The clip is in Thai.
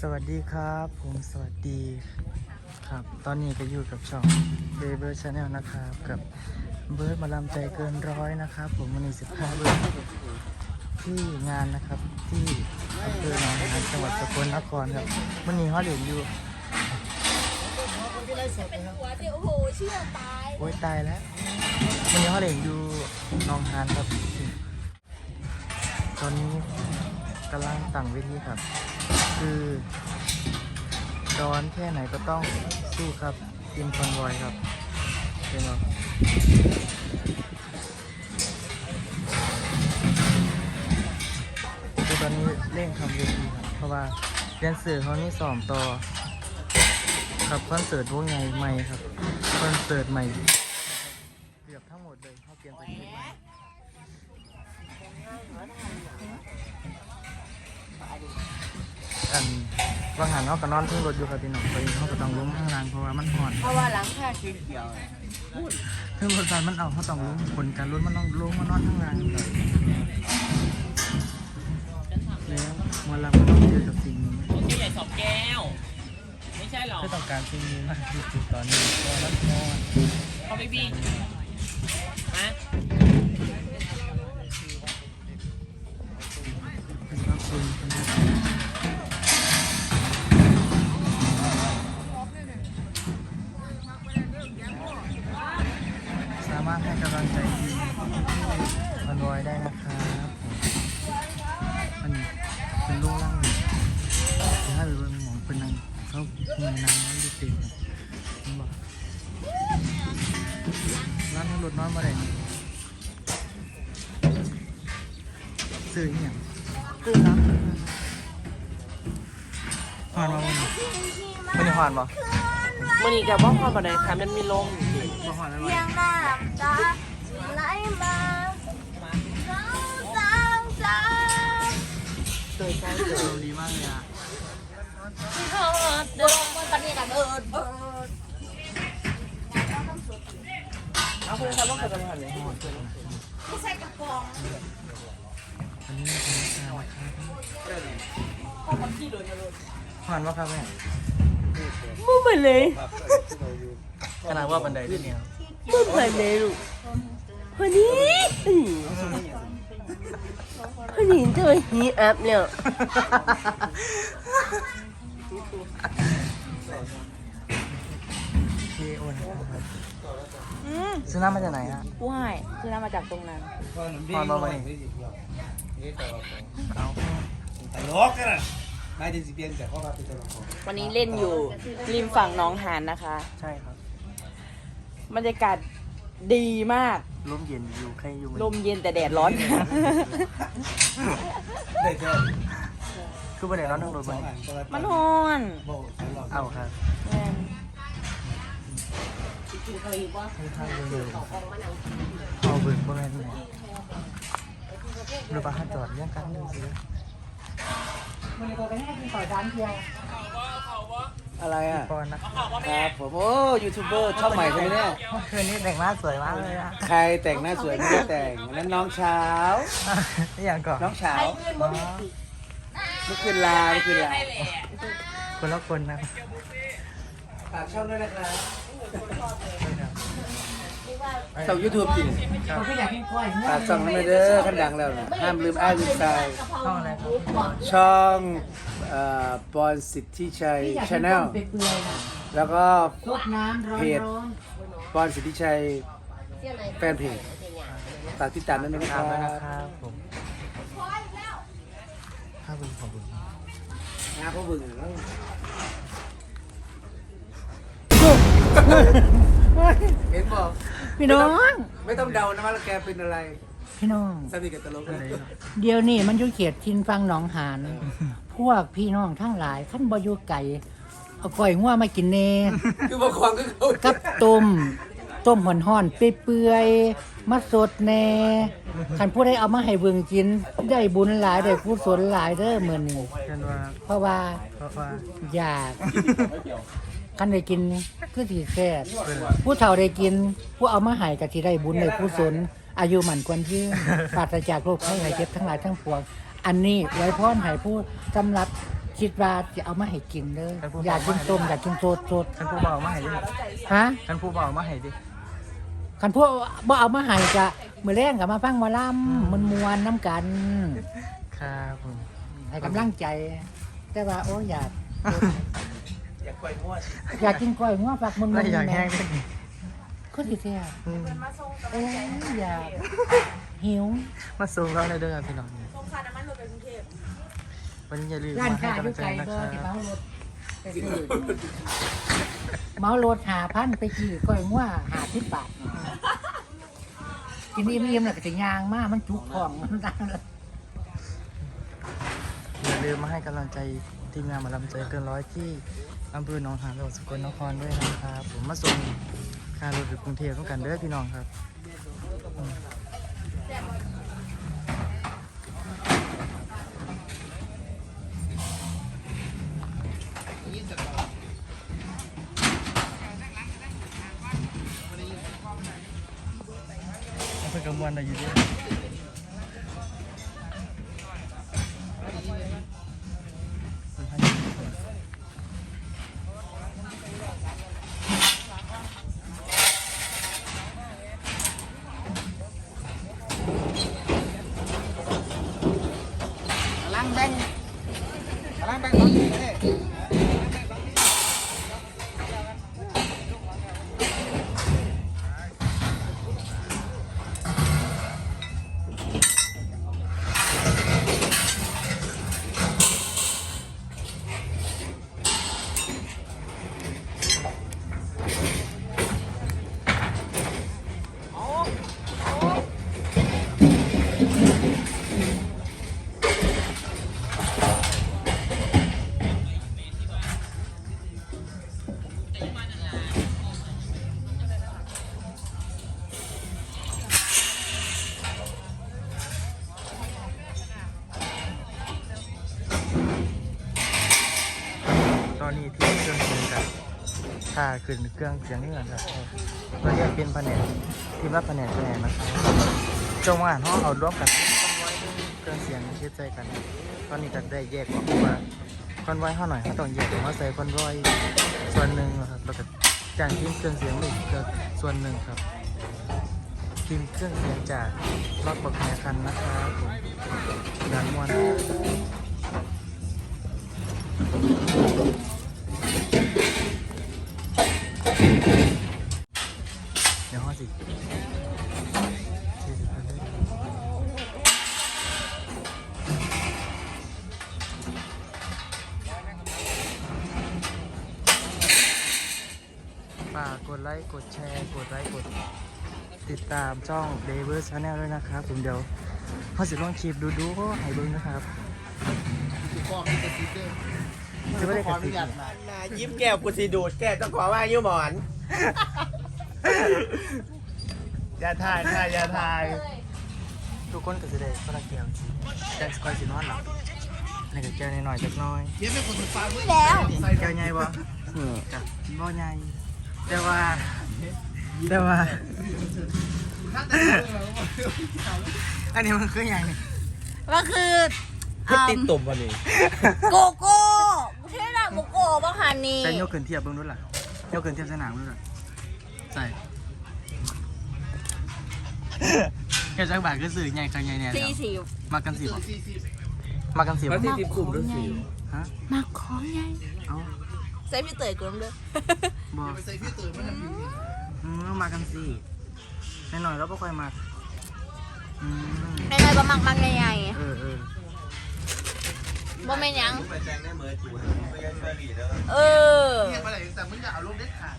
สวัสดีครับ ผมสวัสดีครับ ตอนนี้ก็อยู่กับช่องเบเบอร์ชาแนลนะครับ กับเบิร์ดมาลำใจเกินร้อยนะครับ ผมวันนี้สิบห้าเบิร์ดที่งานนะครับที่อำเภอหนองหานจังหวัดสกลนครครับวันนี้เขาเด่นอยู่หัวเดียวโอ้โหเชื่อตายโอ้ยตายแล้ววันนี้เขาเด่นอยู่หนองหานครับ ตอนนี้กำลังตั้งเวทีครับ คือร้อนแค่ไหนก็ต้องสู้ครับทีมคอนวอยครับเป็นไงคือตอนนี้เร่งทำเวทีครับ เพราะว่าแดนเซอเขานี่ซ้อมต่อครับคอนเสิร์ตวงใหญ่ใหม่ครับคอนเสิร์ตใหม่เกือบทั้งหมดเลยเขาเปลี่ยนสคริปต์ใหม่ อันบางหันเขาก็นอนทุ่งรถอยู่ครับพี่น้องไปเขาก็ต้องลุ้มข้างล่างเพราะว่ามันห่อนเพราะว่าหลังคาสีเขียวถึงรถไฟมันเอาเขาต้องลุ้มผลการลุ้นมันต้องลุ้มมานนอนข้างล่างครับแล้วมวลเราก็ต้องเจอกับสิ่งนี้ไม่ใช่ใหญ่สองแก้ว ไม่ใช่หรอก็ต้องการสิ่งนี้มากที่สุดตอนนี้เพราะมันหอนเขาไม่บีฮะ้าไปเบิ่งหมองเป็นนางเขาเงินนางนั้นดูเต็มรับผมบอกร้านให้รถน้อยมาได้ซื้ออหย่างคือเนาะหอนมาวันนี้วันหอนปะมันอีกกับว่าความบันไดค่ะมันมีลมมาหอนอะไรเพียงน้ำตาไหลมาเราสางสรรค์เคยใช่เออดีมากเลยอะ เดินบนปฏิกันเดินเดินเอาคุณทำว่าเกิดอะไรเนี่ยไม่ใช่กระป๋องอันนี้เป็นข้าวครับหอนปะครับแม่มึงไปเลยขนาดว่าบันไดด้วยเนี่ยมึงไปเลยลูกวันนี้วันนี้จะไปฮีอัพเนี่ย ซื้อน้ำมาจากไหนฮะว่ายคือน้ำมาจากตรงนั้นหอนมาวันนี้เอาตลกกันนะนายจะสิเปลี่ยนจากข้อความเป็นตลกวันนี้เล่นอยู่ริมฝั่งหน้องหานนะคะ ใช่ครับบรรยากาศดีมากร่มเย็นอยู่ใครอยู่ลมเย็นแต่แดดร้อนได้แค่คือบันไดร้อนทั้งรถสบัอนงไดอันก็แล้วมันฮอนบอกตล อดเอาครับแม่นค่อนข้างเร็วๆเอาเบิร์นประมาณไหนหรือว่าถ้าจอดเรื่องกันดูสิอะไรอะปอนนะครับผมโอ้ยูทูบเบอร์ชอบใหม่ใช่ไหมเนี่ยเมื่อคืนนี้แต่งหน้าสวยมากเลยอะใครแต่งหน้าสวยไม่ได้แต่งอันนั้นน้องเช้านี่อย่างก่อนน้องเช้าอ๋อเมื่อคืนลาเมื่อคืนลาคนละคนนะฝากช่องด้วยนะครับ ช่องยูทูบจริงฝากช่องนั้นไปเด้อขั้นดังแล้วนะห้ามลืมอ้ายลืมใจช่องอะไรครับช่องเอ่อปอนสิทธิชัยชาแนลแล้วก็เพจปอนสิทธิชัยแฟนเพจฝากติดตามด้วยนะคตามแล้วนะรับครับผมข้าวบุญขอบคุณงาพ่อบึงแล้ว เห็นบอกพี่น้อง ไม่ต้องเดานะว่าแกเป็นอะไรพี่น้อง สนิทกับตลกอะไรเลยเนาะเดี๋ยวนี้มันอยู่เขียดทินฟังหนองหาน พวกพี่น้องทั้งหลายขั้นบอยู่ไก่เอาก่อยงัวมากินเนคือบอกความก็เขากับต้ม ต้มห่อนห่อนๆเปื่อยๆมาสดแน่คันผู้ใดเอามาให้เบิ่งกิน ได้บุญหลายได้กุศลหลายเด้อมื้อนี้เช่นว่าเพราะว่าเพราะว่าอยาก คันได้กินคือสิแซ่บผู้เฒ่าได้กิน ผู้เอามาให้ก็สิได้บุญได้กุศลอายุหมันกวนยืนปราศจากโรคภัยไข้เจ็บทั้งหลายทั้งปวง อันนี้ไว้พรให้ผู้สำหรับคิดว่าจะเอามาให้กินเด้ออยากกินต้มอยากกินโซดโซดคันผู้เบามาให้ดิฮะคันผู้เบามาให้ดิคันพวกบ่เอามาให้จะมื้อแรงก็มาฟังหมอลำมันมวนน้ำกัน ครับผม ให้กำลังใจ แต่ว่าโอ้อยาก อยากกล้วยมั่วอยากกินกล้วยงัวฝักมันไม่มันอยากแม่แห้งดิก็สิแท้อืมโอ้ยอยากหิว มาสูงเราเลยเด้อพี่น้องวันนี้อย่าลืมร้านมาให้ค้าอกำลัยู่งใจไกลนะบ่ครับที่เมารถไปซื้อเมารถหาพันไปกี่ก้อยงัวหาสิบบาทกินอิ่มๆแล้วก็จะยางมากมันจุกท้องมันดังเลยอย่าลืมมาให้กำลังใจทีมงานหมาลำใจเกินร้อยที่ อำเภอหนองหานจังหวัดสกลนครด้วยนะครับ ผมมาส่งค่ารถไปกรุงเทพต้องกันเด้อพี่น้องครับเพื่อนกำมวลอะไรอยู่ด้วย ล้างแบงล้างแบงร้อนนี่ เครื่องเสียงกับถ้าขึ้นเครื่องเสียงนี่ก่อนครับตอนนี้เป็นแผนกทีมรับแผนกแผนกนะครับจงอ่านห้องเอาร่วมกันเครื่องเสียงเชื่อใจกัน ตอนนี้ก็ได้แยกออกว่าคอนไว้ห้าหน่อยเขาต้องแยกออกมาใส่คอนไว้ส่วนหนึ่งนะครับแล้วก็จางทีมเครื่องเสียงอีกส่วนหนึ่งครับทีมเครื่องเสียงจากล็อกบักแหคันนะครับผมงานมวน สิฝากกดไลค์ กดแชร์ กดไลค์ กดติดตามช่อง d a v e r Channel ด้วยนะครับผมเดี๋ยวเขาสิลองคลิปดูดูให้เบิ่งนะครับจะไม่ได้กระติกยิ้มแก้วกูสิดูดแก้วต้องขอว่ายิ้มหมอน อย่าถ่ายค่ะอย่าถ่ายทุกคนก็จะได้คนละแก้วสิแก้วสกอยสินอนหลับนี่ก็แก้วหน่อยๆจักหน้อยแล้วแก้วใหญ่บ่กับบ่ใหญ่แต่ว่าแต่ว่า อันนี้มันคืออย่างหนี้ก็คือติดตุ่มวันนี้โกโก้เท่ดักโกโก้บ้าคันนี้ใส่ยกขึ้นเทียบเบิ่งดูล่ะยกขึ้นเทียบสนามดูล่ะใส่ แค่จักบาทก็สื่อใหญ่ครั้งใหญ่เนี่ยสี่สิบมากันสิบมากันสิบ่แล้วที่ติดตุ่มด้วยสิฮะมาของไงเอาใส่พี่เต๋ยกลมด้วยบ่อืมมากันสิแน่หน่อยแล้วบ่ค่อยมาอืมในไงบะมักมักใหญ่เออเออบ่แม่นยังแจงได้เหมือนจูนไม่ใช่ช่วยบีเด้อเออเรียกมาไหนแต่มึงอย่าเอาลูกเด็ดขาด